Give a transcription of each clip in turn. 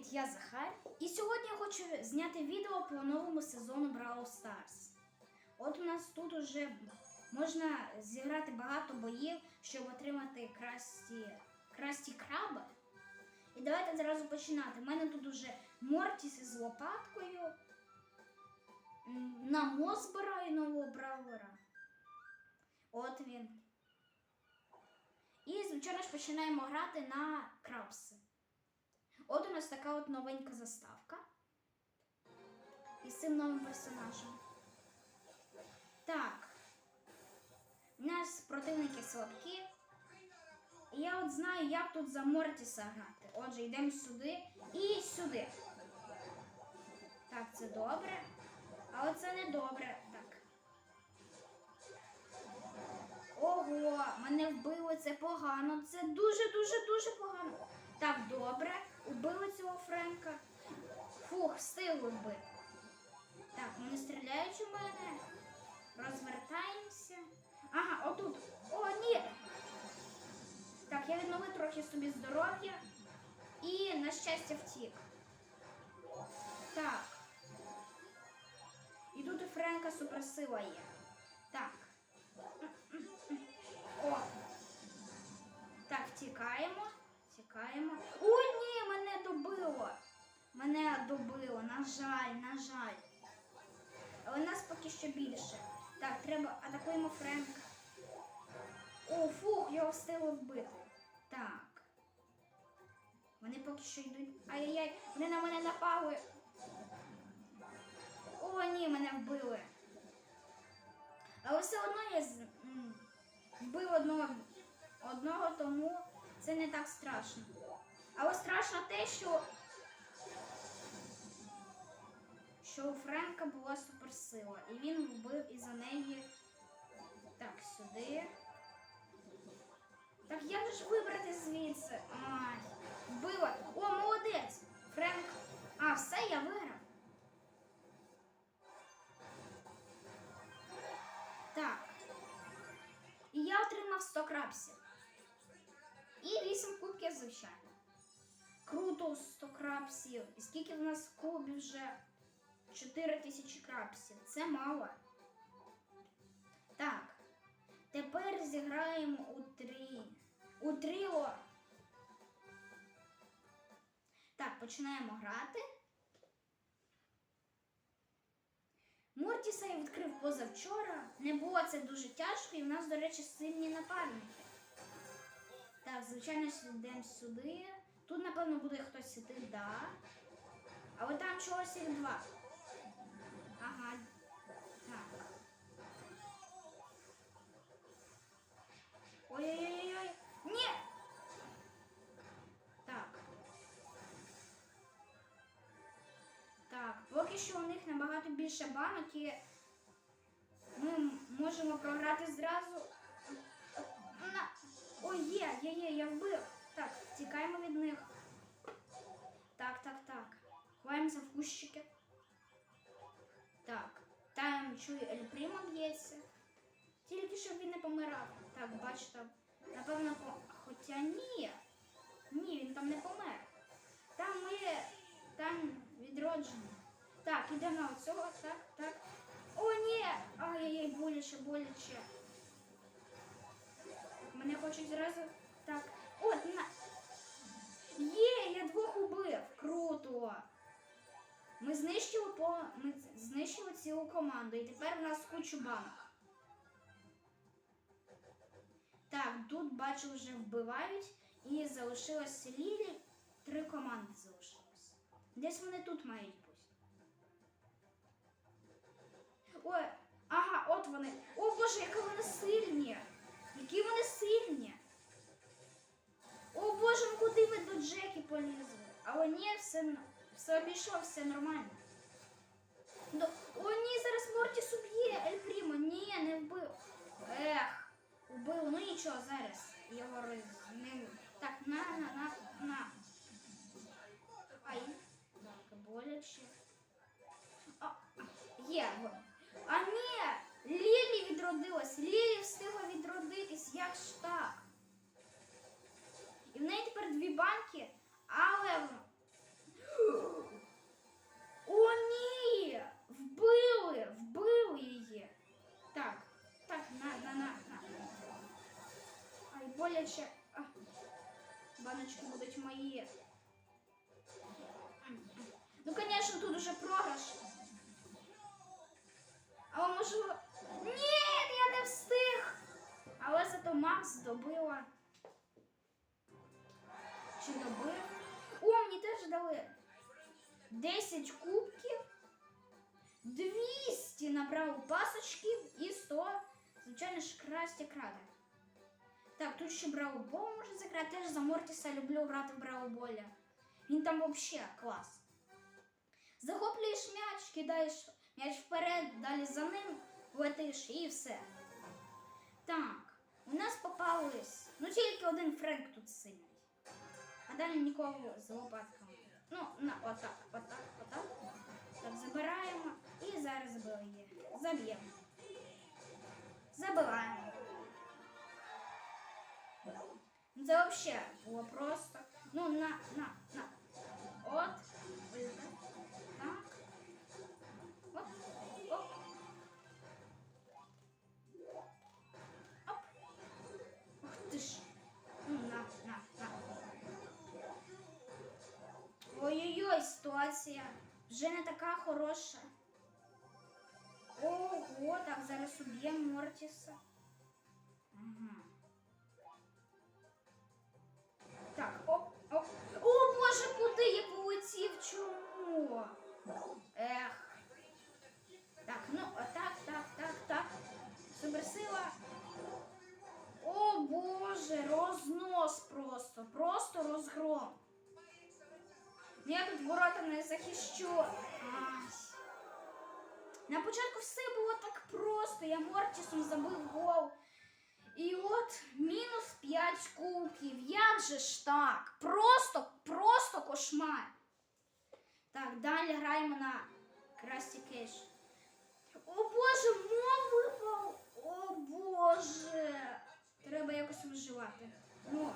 привіт! Я Захар. І сьогодні я хочу зняти відео по новому сезону Brawl Stars. От у нас тут уже можна зіграти багато боїв, щоб отримати красті, красті краби. І давайте зразу починати. У мене тут уже Мортіс із лопаткою. На Мо збираю нового бравлера. От він. І, звичайно ж, починаємо грати на крабси. От у нас така от новенька заставка. Із цим новим персонажем. Так. У нас противники слабкі. І я от знаю, як тут за Мортіса грати. Отже, йдемо сюди і сюди. Так, це добре. Але це не добре. Так. Ого, мене вбили, це погано. Це дуже-дуже-дуже погано. Так, добре. Убили цього Френка. Фух, встигли вбити. Так, вони стріляють у мене. Розвертаємося. Ага, отут. О, ні. Так, я відновив трохи собі здоров'я. І, на щастя, втік. Так. І тут у Френка суперсила є. Так. О! Так, втікаємо. Втікаємо. О, ні, мене добило. Мене добило, на жаль, на жаль. Але нас поки що більше. Так, треба атакуємо Френка. О, фух, його встигли вбити. Так. Вони поки що йдуть. Ай-яй-яй, вони на мене напали. О, ні, мене вбили. Але все одно я з- вбив одного, одного, тому це не так страшно. Але страшно те, що, що у Френка була суперсила, і він вбив із-за неї. Так, сюди. Так як ж вибрати звідси? Ай, вбила. О, молодець! Френк. А, все, я виграв. Так. І я отримав 100 крапсів. І 8 кубків, звичайно. Круто 100 крапсів. І скільки в нас кубів вже? 4 тисячі крапсів. Це мало. Так. Тепер зіграємо у три. У тріо. Так, починаємо грати. Мортіса я відкрив позавчора. Не було це дуже тяжко, і в нас, до речі, сильні напарники. Так, звичайно, йдемо сюди. Тут, напевно, буде хтось іти, да. Але там чогось їх два. Ага. Так. Ой-ой-ой-ой. Ні! Так. Так, поки що у них набагато більше банок і ми можемо програти зразу. Ой, є, є, є, я вбив. Так, тікаємо від них. Так, так, так. Ховаємося в кущики. Чую, Ель Прімо б'ється. Тільки щоб він не помирав. Так, бачите, напевно, хоча ні. Ні, він там не помер. Там ми там відродження. Так, ідемо оцього, так, так. О, ні! Ай-яй-яй, боляче, боляче. Мене хочуть зразу. Так. От, на. Команду. І тепер у нас кучу банок. Так, тут бачу, вже вбивають. І залишилось Лілі. Три команди залишилось. Десь вони тут мають бути. Ой, ага, от вони. О Боже, які вони сильні! Які вони сильні! О Боже, ну куди ви до Джекі полізли? Але ні, все, все обійшло, все нормально. До... О, ні, зараз Мортіс уб'є Ель Прімо. Ні, не вбив. Ех, убив. Ну нічого, зараз його роз... Так, на, на, на, на. Ай. Так, боляче. А, є. А ні! Лілі відродилась. Лілі встигла відродитись. Як ж так? Чи добив? О, мені теж дали 10 кубків, 200 набрав пасочків і 100, звичайно ж, красті кради. Так, тут ще Браво Бол можна заграти. Теж за Мортіса люблю грати в Браво Болі. Він там взагалі клас. Захоплюєш м'яч, кидаєш м'яч вперед, далі за ним летиш і все. Так, у нас попались. Ну тільки один Френк тут сильний. А далі нікого з лопатками. Ну, на, отак, отак, отак. Так, забираємо і зараз забиває. Заб'ємо. Забиваємо. Це взагалі було просто. Ну, на, на, на. От. Ситуація вже не така хороша. Ого, так, зараз уб'ємо Мортіса. Ага. Так, оп, оп. О, боже, куди я полетів? Чому? Ех. Так, ну, отак, так, так, так. Суперсила. О, боже, рознос просто. Просто розгром. Я тут ворота не захищу. На початку все було так просто. Я Мортісом забив гол. І от мінус 5 кубків. Як же ж так? Просто, просто кошмар. Так, далі граємо на Красті Кеш. О боже, мов випав! О боже! Треба якось виживати. Ну.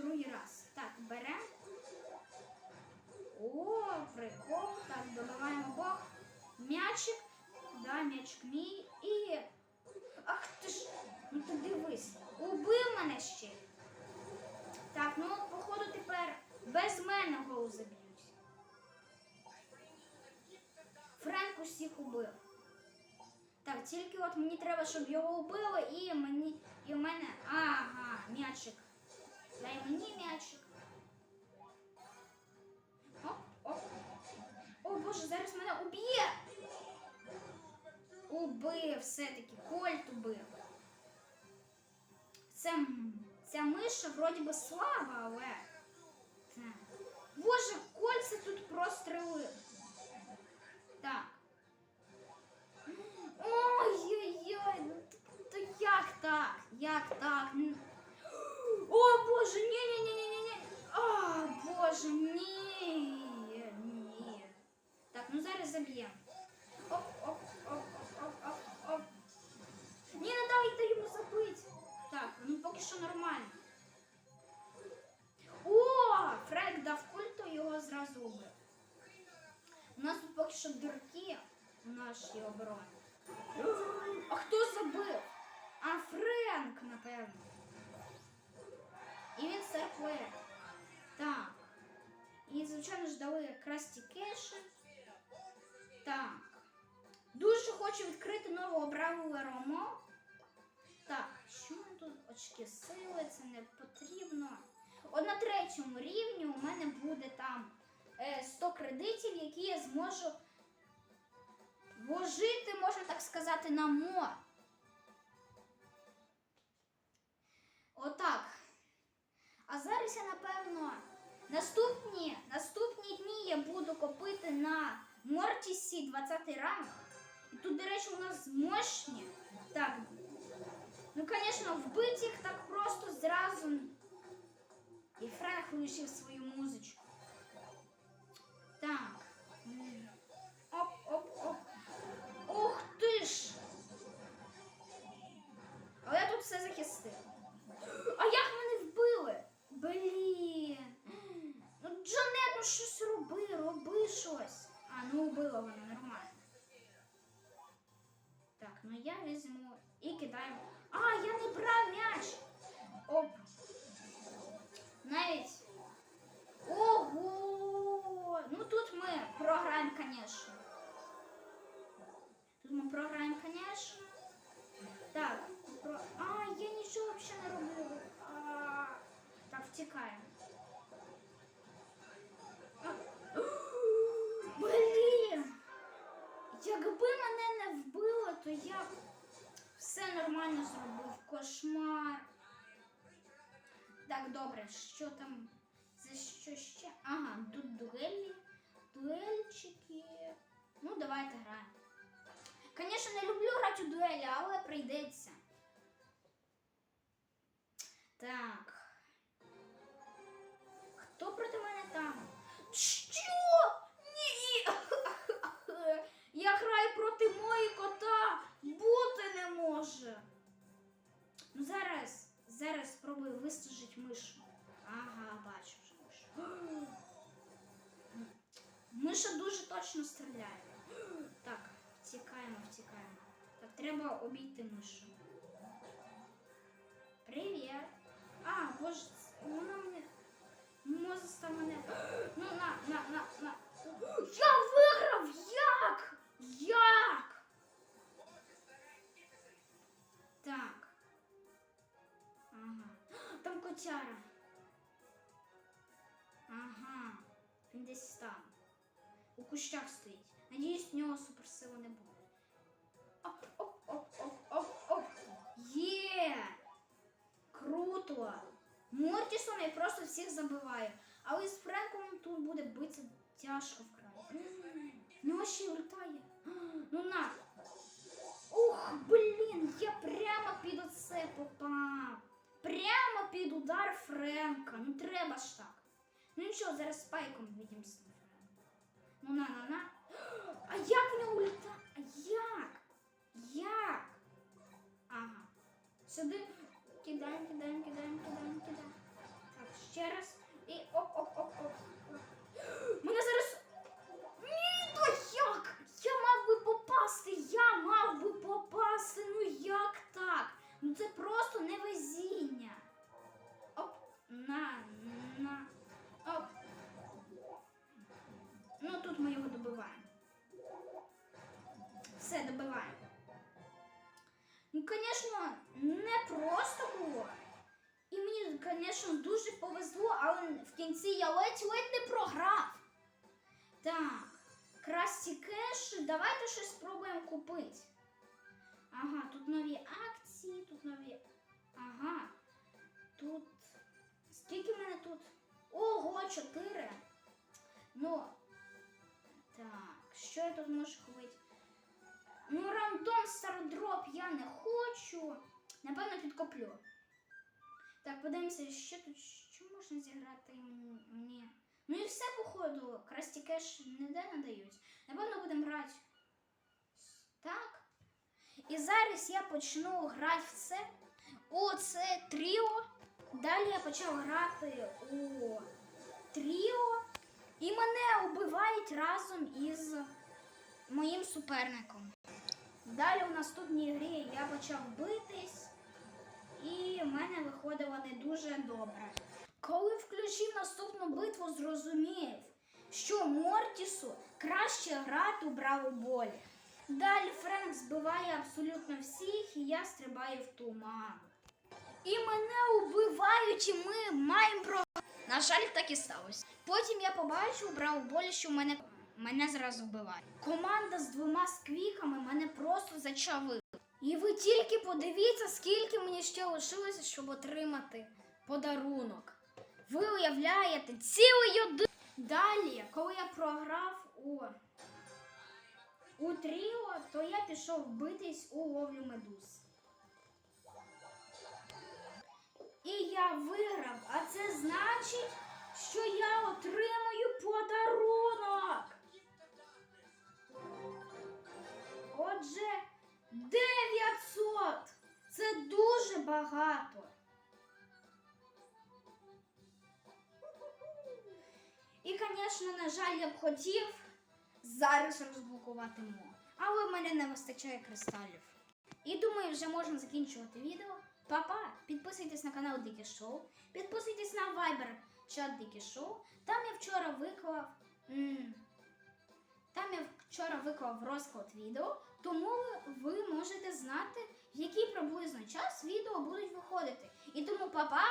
Другий раз. Так, беремо. О, прикол. Так, добиваємо бог. М'ячик. Да, м'ячик мій. І. Ах ти ж. Ну ти дивись. Убив мене ще. Так, ну походу тепер без мене гол заб'ють. Френк усіх убив. Так, тільки от мені треба, щоб його убили, і мені. І в мене. Ага, м'ячик. Дай мені м'ячик. Оп, оп. О боже, зараз мене уб'є. Убив все-таки. Кольт убив. Це, ця миша вроді би слаба, але. Так. Боже, кольця тут прострелив. Так. Ой-ой-ой, ну т- то як так? Як так? О, Боже, ні-ні-ні-ні-ні. А, Боже, ні. Ні. Так, ну зараз заб'ємо. Оп, оп, оп, оп, оп, оп. Ні, не дайте йому забити. Так, ну поки що нормально. О, Фрек дав культу, його зразу убив. У нас тут поки що дурки в нашій обороні. А хто забив? А Френк, напевно. І він серпле. Так. І, звичайно ж, дали красті кеші. Так. Дуже хочу відкрити нового бравого Ромо. Так, що тут? Очки сили, це не потрібно. От на третьому рівні у мене буде там е, 100 кредитів, які я зможу вложити, можна так сказати, на мо. Отак. А зараз я, напевно, наступні, наступні дні я буду копити на Мортісі 20 ранг. І тут, до речі, у нас мощні. Так. Ну, звісно, вбити їх так просто зразу. І Френк лишив свою музичку. Так. ну щось роби, роби щось. А, ну убила воно нормально. Так, ну я візьму і кидаємо. А, я не брав м'яч! Оп! Навіть. Ого! Ну тут ми програємо, звісно. Тут ми програємо, звісно. Так, про... А, я нічого взагалі не робила. А... Так, втікаємо. Все нормально зробив. Кошмар. Так, добре, що там? За що ще? Ага, тут дуелі, дуельчики. Ну, давайте граємо. Звісно, не люблю грати у дуелі, але прийдеться. Так. Хто проти мене там? Що? Треба обійти мишу. Привіт. А, боже, вона мене. Мозоста мене. Ну, на, на, на, на. Я виграв! Як? Як? Так. Ага. Там котяра. Ага. Він десь там. У кущах стоїть. Надіюсь, в нього суперсила не буде. Круто! Мортісом я просто всіх забиваю. Але з Френком тут буде битися тяжко вкрай. Нього ще й літає. Ну на. Ух, блін, я прямо під оце попав. Прямо під удар Френка. Ну треба ж так. Ну нічого, зараз спайком відімся. Ну на на на. А як в нього літає? А як? Як? Ага. Сюди кидаємо, кидаємо, кидаємо, кидаємо, кидаємо. Так, ще раз. І оп, Так, красті кеш, давайте щось спробуємо купити. Ага, тут нові акції, тут нові. Ага. Тут. Скільки в мене тут? Ого, чотири. Ну. Так, що я тут можу купити? Ну, рандом стардроп я не хочу. Напевно, підкоплю. Так, подивимося, що тут що можна зіграти мені. Ну і все, походу. Красті кеш ніде не дають. Напевно, будемо грати. Так. І зараз я почну грати в це. У це тріо. Далі я почав грати у тріо. І мене убивають разом із моїм суперником. Далі у наступній грі я почав битись, і в мене виходило не дуже добре. Коли включив наступну битву, зрозумів, що Мортісу краще грати у Бравл Болі. Далі Френк збиває абсолютно всіх, і я стрибаю в туман. І мене убивають, і ми маємо про. На жаль, так і сталося. Потім я побачив у Бравл Болі, що мене, мене зразу вбивають. Команда з двома сквіками мене просто зачавила. І ви тільки подивіться, скільки мені ще лишилося, щоб отримати подарунок. Ви уявляєте, цілий один. Далі, коли я програв у, у тріо, то я пішов битись у ловлю медуз. І я виграв, а це значить, що я отримую подарунок. Отже, 900. Це дуже багато. Звісно, на жаль, я б хотів зараз розблокувати мо. Але в мене не вистачає кристалів. І думаю, вже можна закінчувати відео. Па-па! Підписуйтесь на канал Дике Шоу, підписуйтесь на Viber чат Дике Шоу. Там я вчора виклав. м, Там я вчора виклав розклад відео, тому ви можете знати, в який приблизно час відео будуть виходити. І тому, па-па,